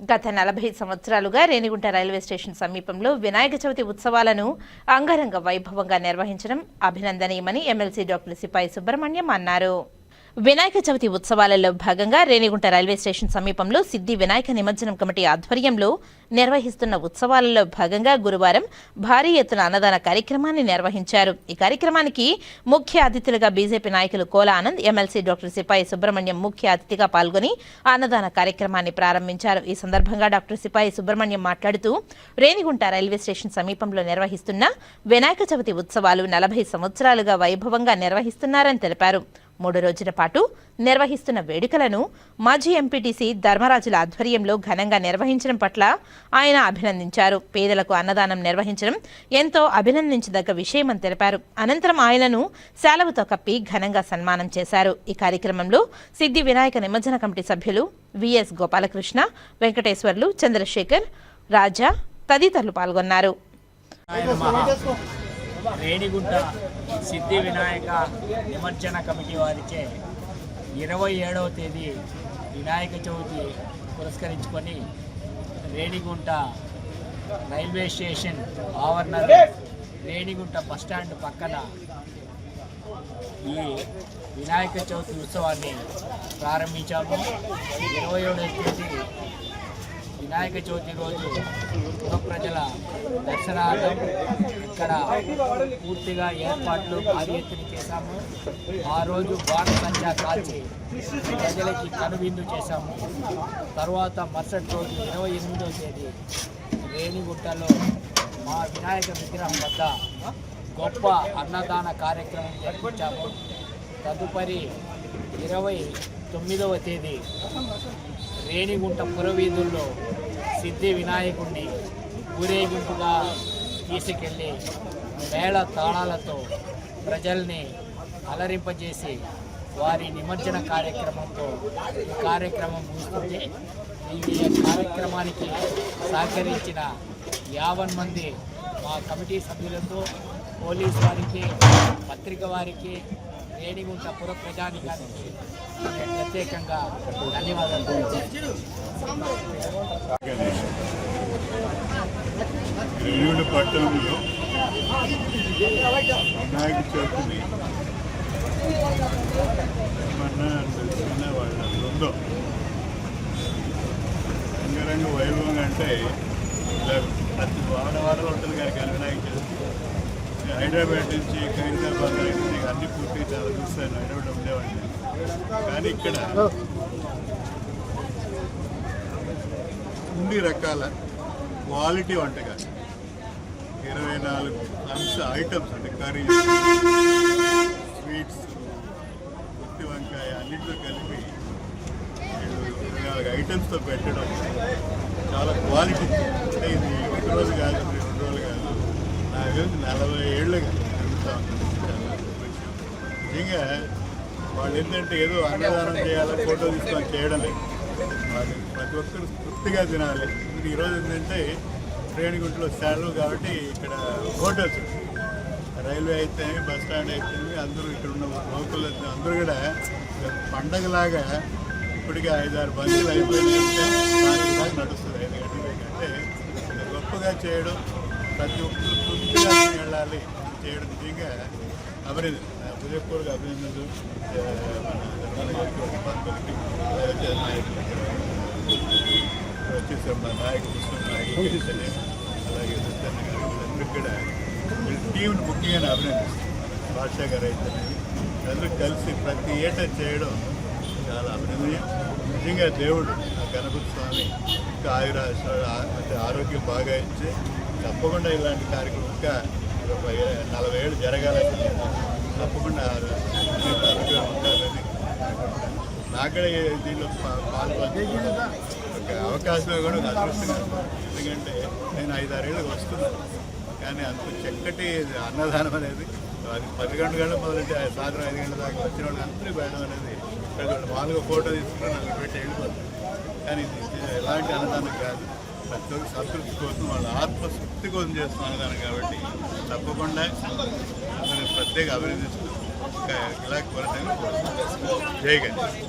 గత నలభై సంవత్సరాలుగా రేణిగుంట రైల్వే స్టేషన్ సమీపంలో వినాయక చవితి ఉత్సవాలను అంగరంగ వైభవంగా నిర్వహించడం అభినందనీయమని ఎమ్మెల్సీ డాక్టర్ సిపాయి సుబ్రహ్మణ్యం అన్నారు. వినాయక చవితి ఉత్సవాలలో భాగంగా రేణిగుంట రైల్వే స్టేషన్ సమీపంలో సిద్ధి వినాయక నిమజ్జనం కమిటీ ఆధ్వర్యంలో నిర్వహిస్తున్న ఉత్సవాలలో భాగంగా గురువారం భారీ ఎత్తున అన్నదాన కార్యక్రమాన్ని నిర్వహించారు. ఈ కార్యక్రమానికి ముఖ్య అతిథులుగా బీజేపీ నాయకులు కోల ఆనంద్ ఎమ్మెల్సీ డాక్టర్ సిపాయి సుబ్రహ్మణ్యం ముఖ్య అతిథిగా పాల్గొని అన్నదాన కార్యక్రమాన్ని ప్రారంభించారు. ఈ సందర్భంగా డాక్టర్ సిపాయి సుబ్రహ్మణ్యం మాట్లాడుతూ రేణిగుంట రైల్వే స్టేషన్ సమీపంలో నిర్వహిస్తున్న వినాయక చవితి ఉత్సవాలు నలభై సంవత్సరాలుగా వైభవంగా నిర్వహిస్తున్నారని తెలిపారు. మూడు రోజుల పాటు నిర్వహిస్తున్న వేడుకలను మాజీ ఎంపీటీసీ ధర్మరాజుల ఆధ్వర్యంలో ఘనంగా నిర్వహించడం పట్ల ఆయన అభినందించారు. పేదలకు అన్నదానం నిర్వహించడం ఎంతో అభినందించదగ్గ విషయమని తెలిపారు. అనంతరం ఆయనను శాలవుతో కప్పి ఘనంగా సన్మానం చేశారు. ఈ కార్యక్రమంలో సిద్ధి వినాయక నిమజ్జన కమిటీ సభ్యులు విఎస్ గోపాలకృష్ణ వెంకటేశ్వర్లు చంద్రశేఖర్ రాజా తదితరులు పాల్గొన్నారు. రేణిగుంట సిద్ధి వినాయక నిమజ్జన కమిటీ వారిచే ఇరవై ఏడవ తేదీ వినాయక చవితి పురస్కరించుకొని రేణిగుంట రైల్వే స్టేషన్ ఆవరణలో రేణిగుంట బస్టాండ్ పక్కన ఈ వినాయక చవితి ఉత్సవాన్ని ప్రారంభించాము. ఇరవై ఏడవ తేదీ వినాయక చవితి రోజు ప్రజల దర్శనార్థం ఇక్కడ పూర్తిగా ఏర్పాట్లు భారీ ఎత్తున చేశాము. ఆ రోజు బాణసంచా కాల్చి ప్రజలకి కనువిందు చేశాము. తర్వాత మరుసటి రోజు ఇరవై ఎనిమిదవ తేదీ రేణిగుట్టలో మా వినాయక విగ్రహం వద్ద గొప్ప అన్నదాన కార్యక్రమం జరిపించాము. తదుపరి ఇరవై తొమ్మిదవ తేదీ రేణిగుంట పురవీధుల్లో సిద్ధి వినాయకుడిని ఊరేగింపుగా తీసుకెళ్ళి మేళ తాళాలతో ప్రజల్ని అలరింపజేసి వారి నిమజ్జన కార్యక్రమంతో ఈ కార్యక్రమం ముగుస్తుంది. ఈ కార్యక్రమానికి సహకరించిన యావన్ మంది మా కమిటీ సభ్యులతో పోలీస్ వారికి పత్రిక వారికి రేణిగుంట పుర ప్రజానికానికి ప్రత్యేకంగా ధన్యవాదాలు ఎల్లుండి పట్టణంలో వినాయక చవితిని మన చిన్న వాళ్ళ బృందం రంగరంగ వైభవం అంటే ప్రతి వాడవాడలో ఉంటుంది కానీ వినాయక చవితి. హైదరాబాద్ నుంచి ఖైరతాబాద్ నుంచి అన్ని పూర్తి చాలా చూస్తాను. హైదరాబాద్ ఉండేవాడిని కానీ ఇక్కడ అన్ని రకాల క్వాలిటీ వంటకాలు. ఇరవై నాలుగు అంశ ఐటమ్స్ అంటే కర్రీ స్వీట్స్ గుత్తి వంకాయ అన్నింటితో కలిపి ఇరవై నాలుగు ఐటమ్స్తో పెట్టడం చాలా క్వాలిటీ. అంటే ఇది ఒక రోజు కాదు రెండు రోజులు కాదు. నా గురించి నలభై ఏళ్ళుగా జరుగుతూ నిజంగా వాళ్ళు ఏంటంటే ఏదో అన్నదానం చేయాలి ఫోటో తీసుకొని చేయడం లేదు. ప్రతి ఒక్కరు తృప్తిగా తినాలి. ఇప్పుడు ఈరోజు ఏంటంటే రేణిగుంటలో సెలవు కాబట్టి ఇక్కడ హోటల్స్ రైల్వే అయితే బస్ స్టాండ్ అయితే అందరూ ఇక్కడ ఉన్న లోకల్ అందరూ కూడా పండగలాగా ఇప్పటికే ఐదారు బంధువులు అయిపోయినాయంటే నడుస్తుంది ఐదు గొప్పగా చేయడం ప్రతి ఒక్కరు తృప్తిగా వెళ్ళాలి చేయడం నిజంగా అభినందన హృదయపూర్వక అభినందనలు మన వచ్చేసాం మా నాయకుడు కృష్ణ నాయకులు అలాగే సత్యన్న గారు వీళ్ళందరికీ కూడా వీళ్ళ టీంని ముఖ్యంగా అభినందిస్తాం భాషా గారు అయితే అందరూ కలిసి ప్రతి ఏటా చేయడం చాలా అభినందనీయం నిజంగా దేవుడు ఆ గణపతి స్వామి ఇంకా ఆయుర అంటే ఆరోగ్యం బాగా ఇచ్చి తప్పకుండా ఇలాంటి కార్యక్రమం ఇంకా నలభై ఏళ్ళు జరగాలని తప్పకుండా మీరు నాకు కూడా దీనిలో పా- ఒక అవకాశం కూడా ఒక అదృష్టంగా ఎందుకంటే నేను ఐదారేళ్ళకి వస్తున్నాను. కానీ అంత చక్కటి అన్నదానం అనేది అది పది గంటల గంటల మొదలైతే సాయంత్రం ఐదు గంటల దాకా వచ్చిన వాళ్ళు అందరూ వేయడం అనేది ఇక్కడ వాళ్ళు మామూలుగా ఫోటో తీసుకుని నన్ను పెట్టి వెళ్ళిపోతుంది కానీ ఎలాంటి అన్నదానం కాదు. ప్రతి ఒక్క సంతృప్తి కోసం వాళ్ళ ఆత్మశక్తి కోసం చేస్తున్న అన్నదానం కాబట్టి తప్పకుండా ప్రత్యేక అభినందిస్తూ ఇంకా ఇలా కోరడానికి జై గణేష్